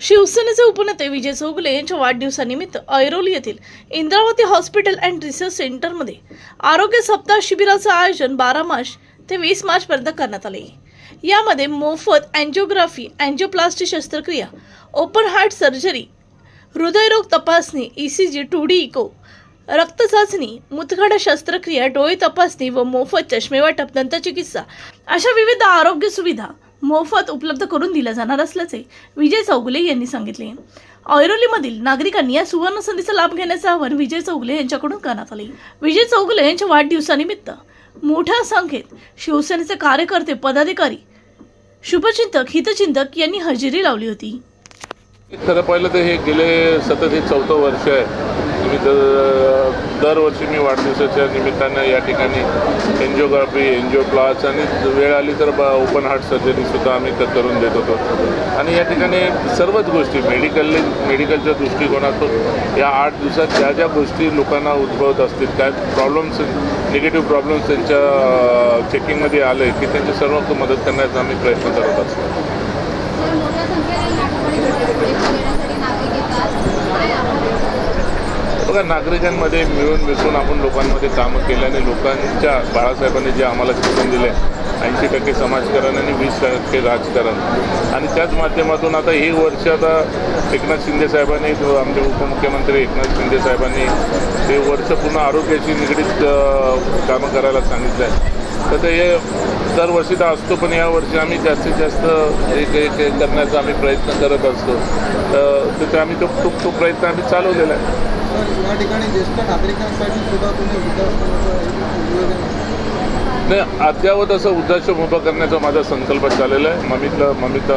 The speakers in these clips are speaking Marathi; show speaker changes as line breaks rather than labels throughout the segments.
शिवसेनेचे उपनेते विजय चौगुले यांच्या वाढदिवसानिमित्त ऐरोली येथील इंद्रावती हॉस्पिटल अँड रिसर्च सेंटरमध्ये आरोग्य सप्ताह शिबिराचं आयोजन बारा मार्च ते वीस मार्चपर्यंत करण्यात आले. यामध्ये मोफत अँजिओग्राफी अँजिओप्लास्टी शस्त्रक्रिया ओपन हार्ट सर्जरी हृदयरोग तपासणी E C G two D echo रक्त चाचणी मुतखडा शस्त्रक्रिया डोळे तपासणी व मोफत चष्मेवाटप दंतचिकित्सा अशा विविध आरोग्य सुविधा मोफत उपलब्ध करून दिल्या जाणार असल्याचे विजय चौगुले यांनी सांगितले. ऐरोलीमधील नागरिकांनी या सुवर्ण संधीचा लाभ घेण्याचे आवाहन विजय चौगुले यांच्याकडून करण्यात आले. विजय चौगुले यांच्या वाढदिवसानिमित्त मोठ्या संख्येत शिवसेनेचे कार्यकर्ते पदाधिकारी शुभचिंतक हितचिंतक यांनी हजेरी लावली होती.
खरं पाहिलं तर हे गेले सतत हे चौथं वर्ष आहे. तुम्ही तर दरवर्षी मी वाढदिवसाच्या निमित्तानं या ठिकाणी एन्जिओग्राफी एन्जिओप्लास आणि वेळ आली तर ब ओपन हार्ट सर्जरीसुद्धा आम्ही तर करून देत होतो. आणि या ठिकाणी सर्वच गोष्टी मेडिकल मेडिकलच्या दृष्टिकोनातून या आठ दिवसात ज्या ज्या गोष्टी लोकांना उद्भवत असतील काय प्रॉब्लेम्स निगेटिव्ह प्रॉब्लेम्स त्यांच्या चेकिंगमध्ये आले की त्यांची सर्व मदत करण्याचा आम्ही प्रयत्न करत असतो
तर मोठ्या संख्येने या ठिकाणी भेट देण्यासाठी नागरिक येतात काय आपण
बघा नागरिकांमध्ये मिळून मिसळून आपण लोकांमध्ये कामं केल्याने लोकांच्या बाळासाहेबांनी जे आम्हाला शिक्षण दिले ऐंशी टक्के समाजकारण आणि वीस टक्के राजकारण. आणि त्याच माध्यमातून आता हे वर्ष आता एकनाथ शिंदे साहेबांनी आमचे उपमुख्यमंत्री एकनाथ शिंदे साहेबांनी हे वर्ष पूर्ण आरोग्याशी निगडीत कामं करायला सांगितलं आहे तर ते हे दरवर्षी तर असतो पण या वर्षी आम्ही जास्तीत जास्त एक एक करण्याचा आम्ही प्रयत्न करत असतो. तर ते आम्ही तो तो खूप प्रयत्न आम्ही चालवलेला आहे.
या ठिकाणी ज्येष्ठ नागरिकांसाठी सुद्धा तुम्ही वृद्धाश्रमाचं
नाही अद्यावत असं वृद्धाश्रम उभं करण्याचा माझा संकल्प चाललेला आहे. ममिता ममिता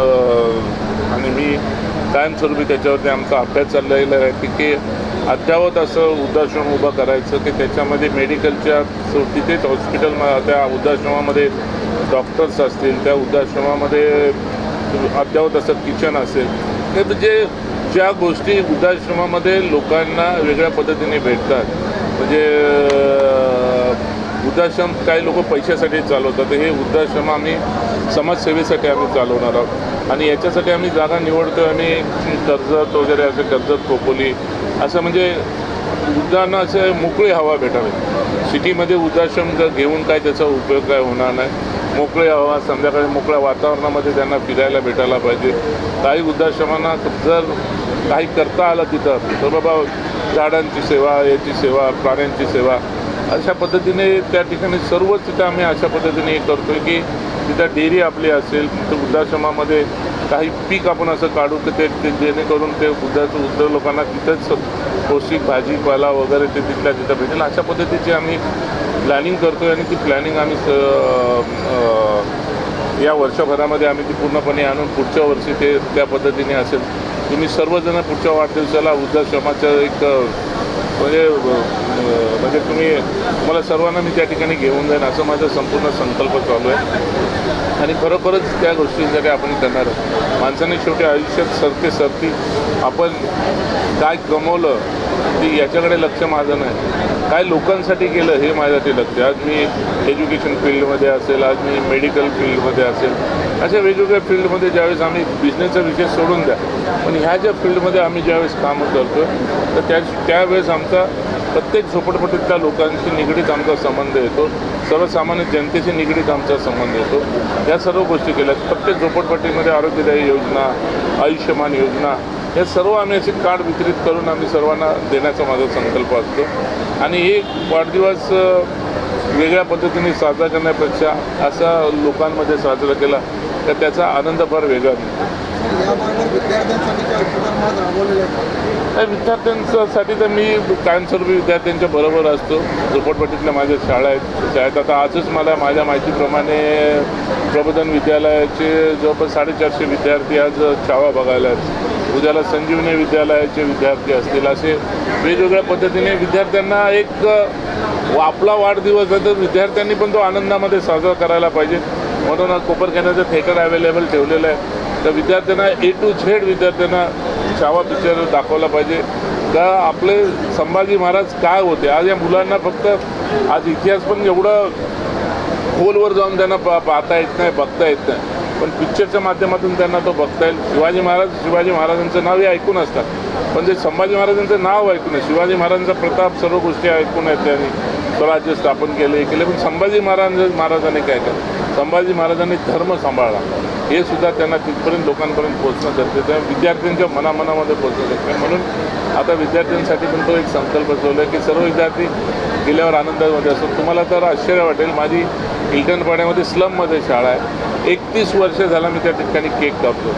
आणि मी कायमस्वरूपी त्याच्यावरती आमचा अभ्यास चाललेला आहे की की अद्यावत असं वृद्धाश्रम उभं करायचं की त्याच्यामध्ये मेडिकलच्या तिथेच हॉस्पिटल त्या वृद्धाश्रमामध्ये डॉक्टर्स असतील त्या वृद्धाश्रमामध्ये अद्यावत असं किचन असेल. हे जे ज्या गोष्टी वृद्धाश्रमामध्ये लोकांना वेगळ्या पद्धतीने भेटतात म्हणजे वृद्धाश्रम काही लोक पैशासाठी चालवतात हे वृद्धाश्रम आम्ही समाजसेवेसाठी आम्ही चालवणार आहोत. आणि याच्यासाठी आम्ही जागा निवडतो आम्ही कर्जत वगैरे असं कर्जत खोपोली असं म्हणजे वृद्धांना असं मोकळी हवा भेटावी. सिटीमध्ये वृद्धाश्रम जर घेऊन काय त्याचा उपयोग काय होणार नाही. मोकळी हवा संध्याकाळी मोकळ्या वातावरणामध्ये त्यांना फिरायला भेटायला पाहिजे. काही वृद्धाश्रमांना जर काही करता आलं तिथं तर बाबा झाडांची सेवा याची सेवा प्राण्यांची सेवा अशा पद्धतीने त्या ठिकाणी सर्वच तिथं आम्ही अशा पद्धतीने हे करतो की तिथं डेअरी आपली असेल तर वृद्धाश्रमामध्ये काही पीक आपण असं काढू की ते ते जेणेकरून ते वृद्धाचं वृद्ध लोकांना तिथंच पौष्टिक भाजीपाला वगैरे ते तिथल्या तिथं भेटेल. अशा पद्धतीची आम्ही प्लॅनिंग करतो आहे आणि ती प्लॅनिंग आम्ही स या वर्षभरामध्ये आम्ही ती पूर्णपणे आणून पुढच्या वर्षी ते त्या पद्धतीने असेल. तुम्ही सर्वजण पुढच्या वाढदिवसाला वृद्धाश्रमाचं एक म्हणजे म्हणजे तुम्ही मला सर्वांना मी त्या ठिकाणी घेऊन जाईन. असं माझा संपूर्ण संकल्प चालू आहे. आणि खरोखरच त्या गोष्टींसाठी आपण करणार आहोत. माणसाने शेवटी आयुष्यात सरते सरती आपण काय गमवलं की याच्याकडे लक्ष माझं नाही. काय लोकांसाठी केलं हे माझ्यासाठी लक्ष आज मी एज्युकेशन फील्डमध्ये असेल आज मी मेडिकल फील्डमध्ये असेल अशा वेगवेगळ्या फील्डमध्ये ज्यावेळेस आम्ही बिझनेसचा विषय सोडून द्या पण ह्या ज्या फील्डमध्ये आम्ही ज्यावेळेस कामं करतो तर त्या त्यावेळेस आमचा प्रत्येक झोपडपट्टीतल्या लोकांशी निगडीत आमचा संबंध येतो. सर्वसामान्य जनतेशी निगडीत आमचा संबंध येतो या सर्व गोष्टी केल्या. प्रत्येक झोपडपट्टीमध्ये आरोग्यदायी योजना आयुष्यमान योजना हे सर्व आम्ही असे कार्ड वितरित करून आम्ही सर्वांना देण्याचा माझा संकल्प असतो. आणि हे वाढदिवस वेगळ्या पद्धतीने साजरा करण्यापेक्षा असा लोकांमध्ये साजरा केला तर त्याचा आनंद फार वेगळा मिळतो.
विद्यार्थ्यांसाठी उपक्रम राबवलेले आहेत
विद्यार्थ्यांसाठी तर मी कायमस्वरूपी विद्यार्थ्यांच्या बरोबर असतो. झोपडपट्टीतल्या माझ्या शाळा आहेत शाळेत आता आजच मला माझ्या माहितीप्रमाणे प्रबोधन विद्यालयाचे जवळपास साडेचारशे विद्यार्थी आज छावा बघायला आहेत. उद्याला संजीवनी विद्यालयाचे विद्यार्थी असतील. असे वेगवेगळ्या पद्धतीने विद्यार्थ्यांना एक आपला वाढदिवस आहे तर विद्यार्थ्यांनी पण तो आनंदामध्ये साजरा करायला पाहिजे. म्हणून आज कोपरखेड्याचं थिएटर अवेलेबल ठेवलेलं आहे. तर विद्यार्थ्यांना ए टू झेड विद्यार्थ्यांना छावा पिक्चर दाखवला पाहिजे. का आपले संभाजी महाराज काय होते? आज या मुलांना फक्त आज इतिहास पण एवढं खोलवर जाऊन त्यांना पा पाहता येत नाही बघता येत नाही. पण पिक्चरच्या माध्यमातून त्यांना तो बघता येईल. शिवाजी महाराज शिवाजी महाराजांचं नाव हे ऐकून असतात. पण जे संभाजी महाराजांचं नाव ऐकून आहे शिवाजी महाराजांचा प्रताप सर्व गोष्टी ऐकून आहेत त्यांनी. स्वराज्य स्थापन केले हे केले. पण संभाजी महाराज महाराजांनी काय केलं? संभाजी महाराजांनी धर्म सांभाळला. हे सुद्धा त्यांना तिथपर्यंत लोकांपर्यंत पोहोचणं गरजेचं आहे. विद्यार्थ्यांच्या मनामनामध्ये पोहोचणं गरजेचं आहे. म्हणून आता विद्यार्थ्यांसाठी पण तो एक संकल्प ठेवला आहे की सर्व विद्यार्थी गेल्यावर आनंदामध्ये असतो तुम्हाला तर आश्चर्य वाटेल. माझी हिल्टन पाण्यामध्ये स्लममध्ये शाळा आहे. एकतीस वर्ष झाला मी त्या ठिकाणी केक कापतो.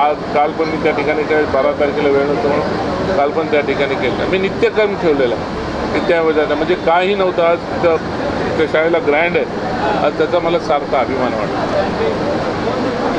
आज काल पण मी त्या ठिकाणी काय बारा तारखेला वेळ नसतो म्हणून काल पण त्या ठिकाणी केलं. मी नित्यक्रम ठेवलेला आहे. की त्या वजाने. म्हणजे काही नव्हतं. आज त्या शाळेला ग्रँड आहे. आज त्याचा मला सारखा अभिमान वाटतो. wonderful.